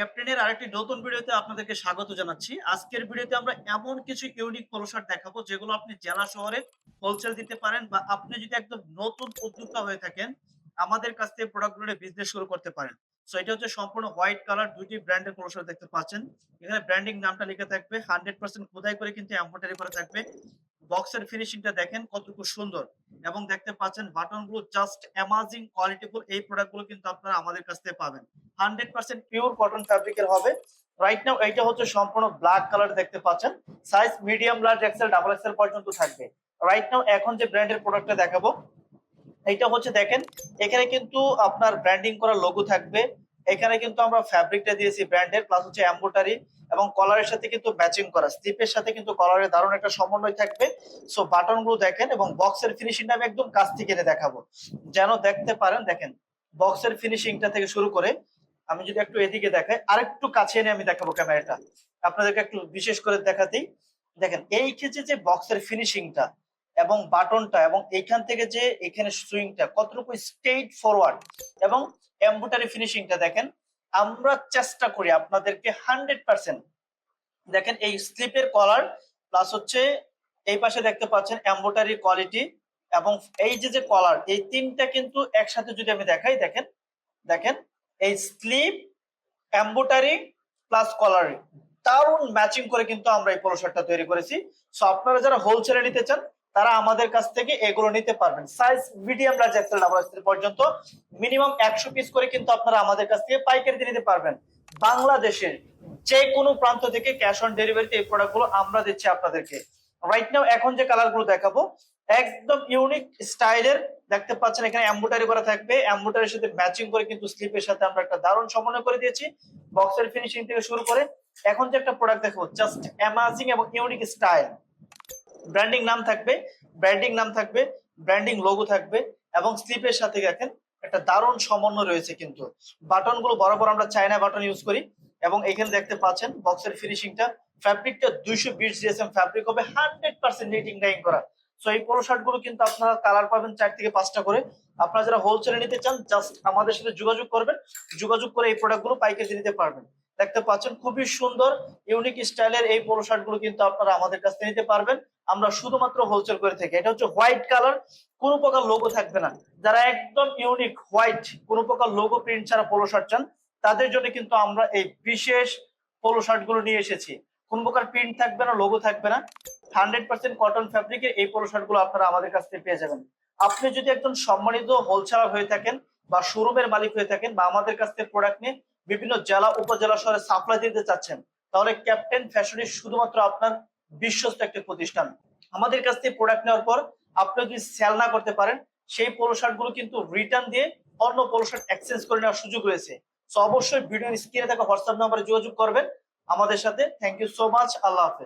ক্যাপ্টেনের আরেকটি নতুন ভিডিওতে আপনাদেরকে স্বাগত জানাচ্ছি। আজকের ভিডিওতে আমরা এমন কিছু ইউনিক পোলো শার্ট দেখাবো, যেগুলো আপনি জেলা শহরে হোলসেল দিতে পারেন বা আপনি যদি একদম নতুন উদ্যোক্তা হয়ে থাকেন, আমাদের কাছ থেকে প্রোডাক্টগুলো বিজনেস শুরু করতে পারেন। সো এটা হচ্ছে সম্পূর্ণ হোয়াইট কালার দুইটি ব্র্যান্ডের পোলো শার্ট দেখতে পাচ্ছেন। এখানে ব্র্যান্ডিং নামটা লিখে থাকবে হান্ড্রেড পার্সেন্ট খোদাই করে কিন্তু এম্ব্রয়ডারি করা থাকবে। বক্সের ফিনিশিংটা দেখেন কতটুকু সুন্দর। এবং দেখতে পাচ্ছেন বাটনগুলো জাস্ট অ্যামাজিং কোয়ালিটিফুল এই প্রোডাক্টগুলো কিন্তু আপনারা আমাদের কাছ থেকে পাবেন। হান্ড্রেড পার্সেন্ট পিওর কটন ফ্যাব্রিকের হবে। রাইট নাও এইটা হচ্ছে সম্পূর্ণ ব্ল্যাক কালার দেখতে পাচ্ছেন। Size medium large XL double XL পর্যন্ত থাকবে। রাইট নাও এখন যে ব্র্যান্ডের প্রোডাক্টটা দেখাবো, এইটা হচ্ছে দেখেন, এখানে কিন্তু আপনার ব্র্যান্ডিং করা লোগো থাকবে। এখানে কিন্তু আমরা ফ্যাব্রিকটা দিয়েছি ব্র্যান্ডের প্লাস হচ্ছে এম্বোটারি এবং কলারের সাথে কিন্তু ম্যাচিং করা। স্লিপের সাথে কিন্তু কলারের দারুণ একটা সমন্বয় থাকবে। সো বাটনগুলো দেখেন এবং বক্সের ফিনিশিংটা আমি একদম কাছ থেকে এনে দেখাবো। যেন দেখতে পারেন, দেখেন বক্সের ফিনিশিংটা থেকে শুরু করে আমি যদি একটু এদিকে দেখাই, আরেকটু কাছে এনে আমি দেখাবো ক্যামেরাটা। আপনাদেরকে একটু বিশেষ করে দেখাতেই। দেখেন, এই ক্ষেত্রে যে বক্সের ফিনিশিংটা এবং বাটনটা এবং এইখান থেকে যে এখানে সুইংটা কতটুকু স্ট্রেট ফরওয়ার্ড এবং এম্বোটারি ফিনিশিংটা দেখেন, আমরা চেষ্টা করি আপনাদেরকে হান্ড্রেড পার্সেন্ট দেখেন, এই স্লিপের কলার প্লাস হচ্ছে এই পাশে দেখতে পাচ্ছেন এম্বোটারি কোয়ালিটি এবং এই যে যে কলার এই তিনটা কিন্তু একসাথে যদি আমি দেখাই, দেখেন দেখেন এই স্লিপ এম্বোটারি প্লাস কলার দারুণ ম্যাচিং করে কিন্তু আমরা এই পোলো শার্টটা তৈরি করেছি। সো আপনারা যারা হোলসেলে নিতে চান, তারা আমাদের কাছ থেকে এগুলো নিতে পারবেন। Size medium large XL double XL পর্যন্ত মিনিমাম একশো পিস করে কিন্তু আপনারা আমাদের কাছ থেকে পাইকারিতে নিতে পারবেন। বাংলাদেশের যে কোনো প্রান্ত থেকে ক্যাশ অন ডেলিভারিতে এই প্রোডাক্টগুলো আমরা দিচ্ছি আপনাদেরকে। রাইট নাও এখন যে কালারগুলো দেখাবো, একদম ইউনিক স্টাইলের দেখতে পাচ্ছেন এখানে এম্বোটারি করা থাকবে। এম্বোটারির সাথে ম্যাচিং করে কিন্তু স্লিপের সাথে আমরা একটা দারুণ সমন্বয় করে দিয়েছি। বক্সের ফিনিশিং থেকে শুরু করে, এখন যে একটা প্রোডাক্ট দেখো জাস্ট অ্যামাজিং এবং ইউনিক স্টাইল ব্র্যান্ডিং নাম থাকবে ব্র্যান্ডিং নাম থাকবে ব্র্যান্ডিং লোগো থাকবে এবং স্লিপের সাথে দেখেন একটা দারুণ সমন্বয় রয়েছে কিন্তু। বাটনগুলো বরাবর আমরা চায়না বাটন ইউজ করি। এবং এখানে দেখতে পাচ্ছেন বক্সের ফিনিশিংটা ফ্যাব্রিকটা দুইশো বিশ জিএসএম ফ্যাব্রিক হবে হান্ড্রেড পার্সেন্ট নিটিং ডাইং করা। সো এই পোলো শার্টগুলো কিন্তু আপনারা কালার পাবেন চার থেকে পাঁচটা করে। আপনারা যারা হোলসেলে নিতে চান জাস্ট আমাদের সাথে যোগাযোগ করবেন। যোগাযোগ করে এই প্রোডাক্টগুলো পাইকারি নিতে পারবেন। দেখতে পাচ্ছেন খুবই সুন্দর ইউনিক স্টাইলের এই পোলো শার্টগুলো কিন্তু আপনারা আমাদের কাছ থেকে নিতে পারবেন। আমরা শুধুমাত্র হোলসেল করে থাকি। এটা হচ্ছে হোয়াইট কালার কোনো প্রকার লোগো থাকবে না। যারা একদম ইউনিক হোয়াইট কোনো প্রকার লোগো প্রিন্ট ছাড়া পোলো শার্ট চান তাদের জন্য কিন্তু আমরা এই বিশেষ পোলো শার্টগুলো নিয়ে এসেছি। কোন প্রকার প্রিন্ট থাকবে না লোগো থাকবে না। হান্ড্রেড পার্সেন্ট কটন ফ্যাব্রিকের এই পোলো শার্টগুলো আপনারা আমাদের কাছ থেকে পেয়ে যাবেন। আপনি যদি একজন সম্মানিত হোলসেলার হয়ে থাকেন বা শোরুমের মালিক হয়ে থাকেন বা আমাদের কাছ থেকে প্রোডাক্ট নিয়ে বিভিন্ন জেলা, উপজেলা, শহরে সাপ্লাই দিতে চাচ্ছেন, তাহলে ক্যাপ্টেন ফ্যাশনই শুধুমাত্র আপনার বিশ্বস্ত একটা প্রতিষ্ঠান। আমাদের কাছ থেকে প্রোডাক্ট নেওয়ার পর আপনি যদি সেল না করতে পারেন, সেই পোলো শার্টগুলো কিন্তু রিটার্ন দিয়ে অন্য পোলো শার্ট এক্সচেঞ্জ করে নেওয়ার সুযোগ রয়েছে। সো অবশ্যই ভিডিও স্ক্রিনে থাকা হোয়াটসঅ্যাপ নাম্বারে যোগাযোগ করবেন। আমাদের সাথে। থ্যাংক ইউ সো মাচ আল্লাহ হাফেজ।